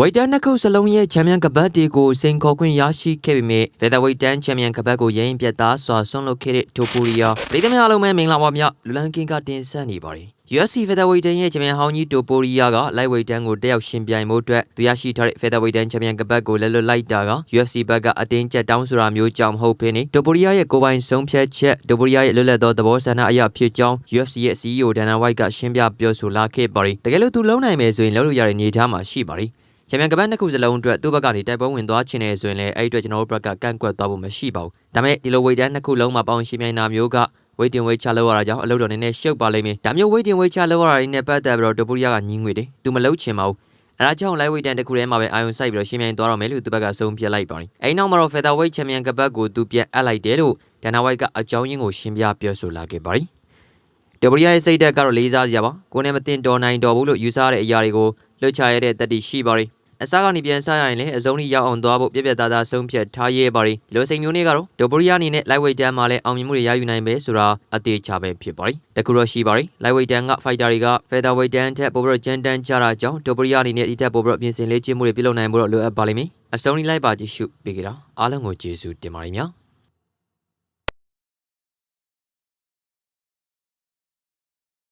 ဝိုက်တန်နှစ်ခုစလုံးရဲ့ချန်ပီယံကပတ်တွေကိုစိန်ခေါ်ခွင့်ရရှိခဲ့ပေမဲ့ဖက်သာဝိတ်တန်ချန်ပီယံကပတ်ကိုရရင်ပြတ်သားစွာဆွန့်လွတ်ခဲ့တဲ့တိုပူရီယာပြည်သူများအားလုံးပဲမင်္ဂလာပါဗျလူလန်ကင်ကတင်ဆက်နေပါတယ် UFC Featherweight တန်ရဲ့ချန်ပီယံဟောင်းကြီးတိုပိုရီယာက Lightweight တန်ကိုတက်ရောက်ရှင်ပြိုင်မှုအတွက်သူရရှိထားတဲ့ Featherweight တန်ချန်ပီယံကပတ်ကိုလက်လွတ်လိုက်တာက UFC ဘက်ကအတင်းကျပ်တောင်းဆိုတာမျိုးကြောင့်မဟုတ်ဘဲနဲ့တိုပိုရီယာရဲ့ကိုယ်ပိုင်ဆုံးဖြတ်ချက်တိုပိုရီယာရဲ့လွတ်လပ်သောသဘောဆန္ဒအရာဖြစ်ကြောင်း UFC ရဲ့ CEO Dana White ကရှင်းပြပြောဆိုလာခဲ့ပါတယ်တကယ်လို့သူလုံးနိုင်မယ်ဆိုရင်လုံးလို့ရတဲ့အနေအထားမှာရှိပါတယ် ချန်ပီယံကပတ်နှစ်ခုစလုံးအတွက်သူ့ဘက်ကနေတိုက်ပွဲဝင်သွားခြင်းနဲ့ဆိုရင်လည်းအဲ့ဒီအတွက်ကျွန်တော်တို့ဘက်ကကန့်ကွက်သွားဖို့မရှိပါဘူး။ဒါပေမဲ့ဒီလိုဝေတန်းနှစ်ခုလုံးမှာပေါင်းရှင်မြိုင်နာမျိုးကဝေတင်ဝေချလောက်ရတာကြောင့်အလုပ်တော်နည်းနည်းရှုပ်ပါလိမ့်မယ်။ဒါမျိုးဝေတင်ဝေချလောက်ရတာတွေနဲ့ပတ်သက်ပြီးတော့တိုပူရီယာကညင်းငွေတယ်။သူမလုပ်ချင်ပါဘူး။အဲဒါကြောင့် light weight တန်တစ်ခုထဲမှာပဲအာယုံစိုက်ပြီးတော့ရှင်မြိုင်သွားတော့မယ်လို့သူဘက်ကဆုံးဖြတ်လိုက်ပါတယ်။အဲဒီနောက်မှာတော့ featherweight champion ကပတ်ကိုသူပြန်အပ်လိုက်တယ်လို့ Dana White ကအကြောင်းရင်းကိုရှင်းပြပြောဆိုလာခဲ့ပါတယ်။ဒဘရီယာရဲ့စိတ်ဓာတ်ကတော့လေးစားစရာပါကိုယ်နဲ့မတင်တော်နိုင်တော်ဘူးလို့ယူဆရတဲ့အရာတွေကိုလွှတ်ချရတဲ့တတိရှိပါတယ် အစားကနေပြန်စားရရင်လည်းအစုံကြီးရောက်အောင်သွားဖို့ပြက်ပြက်သားသားဆုံးဖြတ်ထားရဲပါတယ်ဒီလိုစိတ်မျိုးတွေကတော့ဒဘရီယာအနေနဲ့ lightweight တန်းမှာလည်းအောင်မြင်မှုတွေရယူနိုင်ပဲဆိုတာအသေးချပဲဖြစ်ပါတယ်တကူတော့ရှိပါတယ် lightweight တန်းက fighter တွေက featherweight တန်းထက်ပိုပြီးတော့ကျန်းတန်းကြတာကြောင့်ဒဘရီယာအနေနဲ့ဒီထက်ပိုပြီးတော့ပြင်ဆင်လေ့ကျင့်မှုတွေပြုလုပ်နိုင်ဖို့တော့လိုအပ်ပါလိမ့်မယ်အစုံကြီးလိုက်ပါကြည့်ရှုပေးကြတာအားလုံးကိုကျေးဇူးတင်ပါတယ်များ